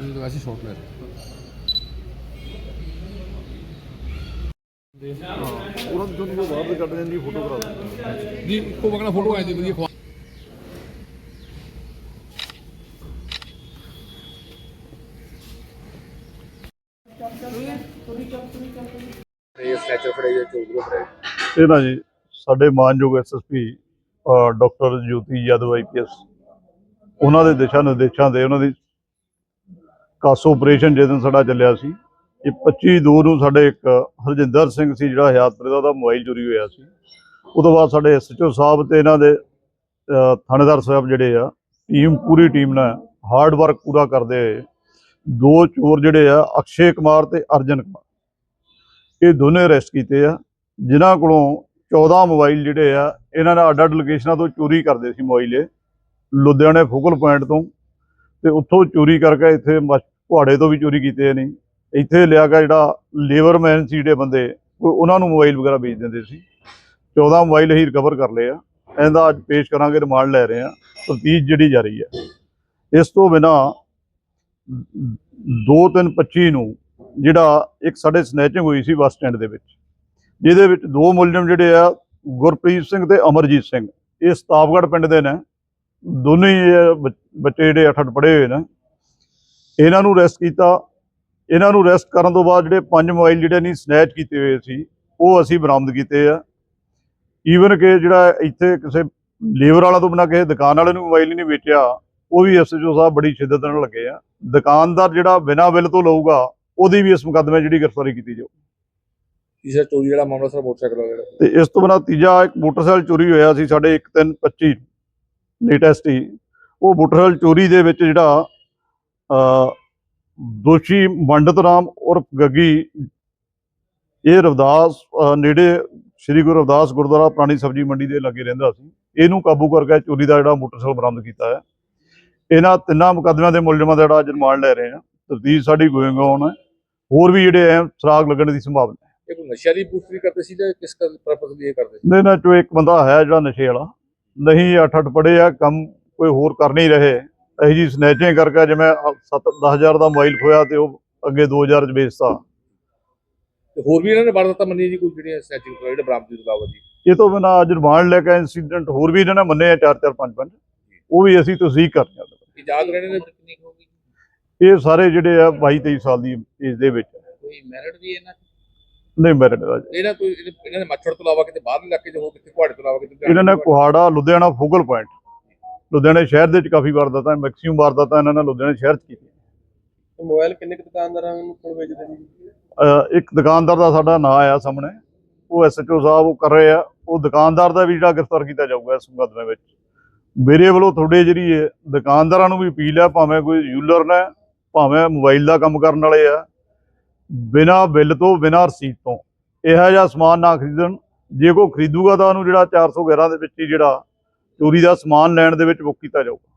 ਨਿਵਾਸੀ ਸ਼ੌਟਨਰ ਉਹਨਾਂ ਨੂੰ ਜਦੋਂ ਬਾਹਰ ਦੇ ਕੱਢ ਜਾਂਦੀ ਫੋਟੋ ਕਰਾ ਦਿੰਦੇ। ਜੀ ਇੱਕੋ ਵਗਣਾ ਵਧੀਆ ਇਹ ਨਾ ਜੀ ਸਾਡੇ ਮਾਨਯੋਗ SSP doctor Jyoti Yadav IPS ਉਹਨਾਂ ਦੇ ਦਿਸ਼ਾ ਨਿਰਦੇਸ਼ਾਂ ਦੇ ਉਹਨਾਂ ਦੀ ਕਾਸੋ ਆਪਰੇਸ਼ਨ ਜਿਸ ਦਿਨ ਸਾਡਾ ਚੱਲਿਆ ਸੀ, ਇਹ 25 ਦੋ ਨੂੰ ਸਾਡੇ ਇੱਕ ਹਰਜਿੰਦਰ ਸਿੰਘ ਸੀ ਜਿਹੜਾ ਹਯਾਤਪੁਰ ਦਾ ਉਹਦਾ ਮੋਬਾਈਲ ਚੋਰੀ ਹੋਇਆ ਸੀ। ਉਹ ਤੋਂ ਬਾਅਦ ਸਾਡੇ ਐਸਐਚਓ ਸਾਹਿਬ ਤੇ ਇਹਨਾਂ ਦੇ ਥਾਣੇਦਾਰ ਸਾਹਿਬ ਜਿਹੜੇ ਆ ਟੀਮ ਪੂਰੀ ਟੀਮ ਨਾਲ ਹਾਰਡ ਵਰਕ ਪੂਰਾ ਕਰਦੇ ਹੋਏ, ਦੋ ਚੋਰ ਜਿਹੜੇ ਆ, ਅਕਸ਼ੇ ਕੁਮਾਰ ਤੇ ਅਰਜਨ ਕੁਮਾਰ। ਇਹ ਦੋਨੇ ਅਰੈਸਟ ਕੀਤੇ ਆ, ਜਿਨ੍ਹਾਂ ਕੋਲੋਂ 14 ਮੋਬਾਈਲ ਜਿਹੜੇ ਆ, ਇਹਨਾਂ ਨੇ ਅੱਡ-ਅੱਡ ਲੋਕੇਸ਼ਨਾਂ ਤੋਂ ਚੋਰੀ ਕਰਦੇ ਸੀ ਮੋਬਾਈਲ ਇਹ, ਲੁਧਿਆਣੇ ਫੋਕਲ ਪੁਆਇੰਟ ਤੋਂ, ਤੇ ਉੱਥੋਂ ਚੋਰੀ ਕਰਕੇ ਇੱਥੇ ਮਛ- ਤੋਂ ਵੀ ਚੋਰੀ ਕੀਤੇ ਨੇ ਇੱਥੇ ਲਿਆ ਕੇ ਜਿਹੜਾ ਲੇਬਰਮੈਨ ਸੀ ਜਿਹੜੇ ਬੰਦੇ, ਉਹ ਉਹਨਾਂ ਨੂੰ ਮੋਬਾਈਲ ਵਗੈਰਾ ਵੇਚ ਦਿੰਦੇ ਸੀ। 14 ਮੋਬਾਈਲ ਅਸੀਂ ਰਿਕਵਰ ਕਰ ਲਏ ਆ। ਇਹਦਾ ਅੱਜ ਪੇਸ਼ ਕਰਾਂਗੇ, ਰਿਮਾਂਡ ਲੈ ਰਹੇ ਆ। ਤਫਤੀਸ਼ ਜਿਹੜੀ ਜਾਰੀ ਹੈ ਇਸ ਤੋਂ ਬਿਨਾ 2325 ਨੂੰ ਜਿਹੜਾ ਇੱਕ ਸਾਡੇ ਸਨੈਚਿੰਗ ਹੋਈ ਸੀ ਬੱਸ ਸਟੈਂਡ ਦੇ ਵਿੱਚ, ਜਿਹਦੇ ਵਿੱਚ ਦੋ ਮੁਲਜ਼ਮ ਜਿਹੜੇ ਆ, ਗੁਰਪ੍ਰੀਤ ਸਿੰਘ ਤੇ ਅਮਰਜੀਤ ਸਿੰਘ। ਇਹ ਸਤਾਵਗੜ੍ਹ ਪਿੰਡ ਦੇ ਨੇ। ਦੋਨੇ ਹੀ ਬੱਚੇ ਜਿਹੜੇ ਅੱਠ ਅੱਠ ਪੜ੍ਹੇ ਹੋਏ ਨੇ। ਇਹਨਾਂ ਨੂੰ ਅਰੈਸਟ ਕੀਤਾ। ਇਹਨਾਂ ਨੂੰ ਅਰੈਸਟ ਕਰਨ ਤੋਂ ਬਾਅਦ ਜਿਹੜੇ ਪੰਜ ਮੋਬਾਈਲ ਜਿਹੜੇ ਨਹੀਂ ਸਨੈਚ ਕੀਤੇ ਹੋਏ ਸੀ ਉਹ ਅਸੀਂ ਬਰਾਮਦ ਕੀਤੇ ਆ। ਈਵਨ ਕਿ ਜਿਹੜਾ ਇੱਥੇ ਕਿਸੇ ਲੇਬਰ ਵਾਲਾ ਤੋਂ ਬਿਨਾਂ ਕਿਸੇ ਦੁਕਾਨ ਵਾਲੇ ਨੂੰ ਮੋਬਾਈਲ ਹੀ ਨਹੀਂ ਵੇਚਿਆ ਉਹ ਵੀ ਐਸਐਚਓ ਸਾਹਿਬ ਬੜੀ ਸ਼ਿੱਦਤ ਨਾਲ ਲੱਗੇ ਆ। ਦੁਕਾਨਦਾਰ ਜਿਹੜਾ ਬਿਨਾਂ ਬਿੱਲ ਤੋਂ ਲਊਗਾ ਉਹਦੀ ਵੀ ਇਸ ਮੁਕੱਦਮੇ ਜਿਹੜੀ ਗ੍ਰਿਫਤਾਰੀ ਕੀਤੀ ਜਾਊ। ਤੀਸਰਾ ਚੋਰੀ ਜਿਹੜਾ ਮਾਮਲਾ ਸਰ ਮੋਟਰਸਾਈਕਲ ਵਾਲਾ ਜਿਹੜਾ। ਤੇ ਇਸ ਤੋਂ ਬਿਨਾਂ ਤੀਜਾ ਇੱਕ ਮੋਟਰਸਾਈਕਲ ਚੋਰੀ ਹੋਇਆ ਸੀ ਸਾਡੇ 1325 ਲੇਟੈਸਟ ਹੀ। ਉਹ ਮੋਟਰਸਾਈਕਲ ਚੋਰੀ ਦੇ ਵਿੱਚ ਜਿਹੜਾ ਦੋਸ਼ੀ ਮੰਡਤ ਰਾਮ ਉਰਫ ਗੱਗੀ ਇਹ ਰਵਿਦਾਸ ਨੇੜੇ ਸ੍ਰੀ ਗੁਰੂ ਰਵਿਦਾਸ ਗੁਰਦੁਆਰਾ ਪੁਰਾਣੀ ਸਬਜ਼ੀ ਮੰਡੀ ਦੇ ਲਾਗੇ ਰਹਿੰਦਾ ਸੀ। ਇਹਨੂੰ ਕਾਬੂ ਕਰਕੇ ਚੋਰੀ ਦਾ ਜਿਹੜਾ ਮੋਟਰਸਾਈਕਲ ਬਰਾਮਦ ਕੀਤਾ ਹੈ। ਇਹਨਾਂ ਤਿੰਨਾਂ ਮੁਕੱਦਮਿਆਂ ਦੇ ਮੁਲਜ਼ਮਾਂ ਦਾ ਜਿਹੜਾ ਰਿਮਾਂਡ ਲੈ ਰਹੇ ਆ ਤਫਤੀਸ਼ ਸਾਡੀ ਗੋਇੰਗ ਔਨ ਹੈ। ਹੋਰ ਵੀ ਜਿਹੜੇ ਐ ਸੁਰਾਗ ਲੱਗਣ ਦੀ ਸੰਭਾਵਨਾ ਇਹ ਕੋਈ ਨਸ਼ਿਆਂ ਦੀ ਵੀ ਕਰਦੇ ਸੀ ਜਾਂ ਕਿਸ ਪਰਪਸ ਲਈ ਇਹ ਕਰਦੇ ਸੀ? ਨੇ ਨਾ ਚੋ ਇੱਕ ਬੰਦਾ ਹੈ ਜਿਹੜਾ ਨਸ਼ੇ ਵਾਲਾ। ਨਹੀਂ ਅੱਠ ਅੱਠ ਪੜੇ ਆ ਕੰਮ ਕੋਈ ਹੋਰ ਕਰ ਨਹੀਂ ਰਹੇ। ਇਹੀ ਜੀ ਸਨੈਚਿੰਗ ਕਰਕੇ ਜਿਵੇਂ 7 10000 ਦਾ ਮੋਬਾਈਲ ਖੋਇਆ ਤੇ ਉਹ ਅੱਗੇ 2000 ਚ ਵੇਚਤਾ। ਤੇ ਹੋਰ ਵੀ ਇਹਨਾਂ ਨੇ ਵਾਰਦਾਤਾਂ ਮੰਨੀ ਜੀ ਕੋਈ ਜਿਹੜੀਆਂ ਸਟ੍ਰੈਚਿੰਗ ਜਿਹੜੇ ਬਰਾਮਦੀ ਤੋਂ ਇਲਾਵਾ ਜੀ? ਇਹ ਤੋਂ ਬਿਨਾਂ ਅੱਜ ਰਿਮਾਂਡ ਲੈ ਕੇ ਇੰਸੀਡੈਂਟ ਹੋਰ ਵੀ ਇਹਨਾਂ ਨੇ ਮੰਨੇ ਆ 4 4 5 5 ਉਹ ਵੀ ਅਸੀਂ ਤਸਦੀਕ ਆ। ਇਹ ਯਾਦ ਰਹਿਣੇ ਨੇ ਤਕਨੀਕ ਹੋਗੀ ਇਹ ਸਾਰੇ ਜਿਹੜੇ ਆ 22 23 ਸਾਲ ਦੀ ਏਜ ਦੇ ਵਿੱਚ। ਕੋਈ ਮੈਰਿਟ ਵੀ ਇਹਨਾਂ ਨਹੀਂ ਮੈਰਿਟ ਦਾ ਇਹਨਾਂ ਕੋਈ ਇਹਨਾਂ ਦੇ ਮੱਛੜ ਤੋਂ ਇਲਾਵਾ ਕਿਤੇ ਬਾਹਰ ਇਲਾਕੇ 'ਚ ਹੋ ਕਿਤੇ ਕੁਹਾੜੇ ਤੋਂ ਇਲਾਵਾ ਕਿਤੇ ਇਹਨਾਂ ਨੇ ਕੁਹਾੜਾ ਲੁਧਿਆਣਾ ਫੋਕਲ ਪੁਆਇੰਟ ਲੁਧਿਆਣੇ ਸ਼ਹਿਰ ਦੇ ਵਿੱਚ ਕਾਫੀ ਵਾਰਦਾਤਾਂ ਮੈਕਸਿਮਮ ਵਾਰਦਾਤਾਂ ਇਹਨਾਂ ਨੇ ਲੁਧਿਆਣੇ ਸ਼ਹਿਰ ਚ ਕੀਤੀਆਂ। ਮੋਬਾਈਲ ਕਿੰਨੇ ਕੁ ਦੁਕਾਨਦਾਰਾਂ ਨੂੰ ਕੋਲ ਵੇਚਦੇ ਨੇ ਇੱਕ ਦੁਕਾਨਦਾਰ ਦਾ ਸਾਡਾ ਨਾਂ ਆਇਆ ਸਾਹਮਣੇ ਉਹ ਐਸਐਚਓ ਸਾਹਿਬ ਉਹ ਕਰ ਰਹੇ ਆ ਉਹ ਦੁਕਾਨਦਾਰ ਦਾ ਵੀ ਜਿਹੜਾ ਗ੍ਰਿਫਤਾਰ ਕੀਤਾ ਜਾਊਗਾ ਇਸ ਮੁਕੱਦਮੇ ਵਿੱਚ। ਮੇਰੇ ਵੱਲੋਂ ਤੁਹਾਡੇ ਜਿਹੜੀ ਦੁਕਾਨਦਾਰਾਂ ਨੂੰ ਵੀ ਅਪੀਲ ਹੈ ਭਾਵੇਂ ਕੋਈ ਯੂਲਰ ਨੇ ਭਾਵੇਂ ਮੋਬਾਈਲ ਦਾ ਕੰਮ ਕਰਨ ਵਾਲੇ ਆ ਬਿਨਾਂ ਬਿੱਲ ਤੋਂ ਬਿਨਾਂ ਰਸੀਦ ਤੋਂ ਇਹੋ ਜਿਹਾ ਸਮਾਨ ਨਾ ਖਰੀਦਣ। ਜੇ ਕੋਈ ਖਰੀਦੂਗਾ ਤਾਂ ਉਹਨੂੰ ਜਿਹੜਾ 411 ਦੇ ਵਿੱਚ ਹੀ ਜਿਹੜਾ ਚੋਰੀ ਦਾ ਸਮਾਨ ਲੈਣ ਦੇ ਵਿੱਚ ਬੁੱਕ ਕੀਤਾ ਜਾਊਗਾ।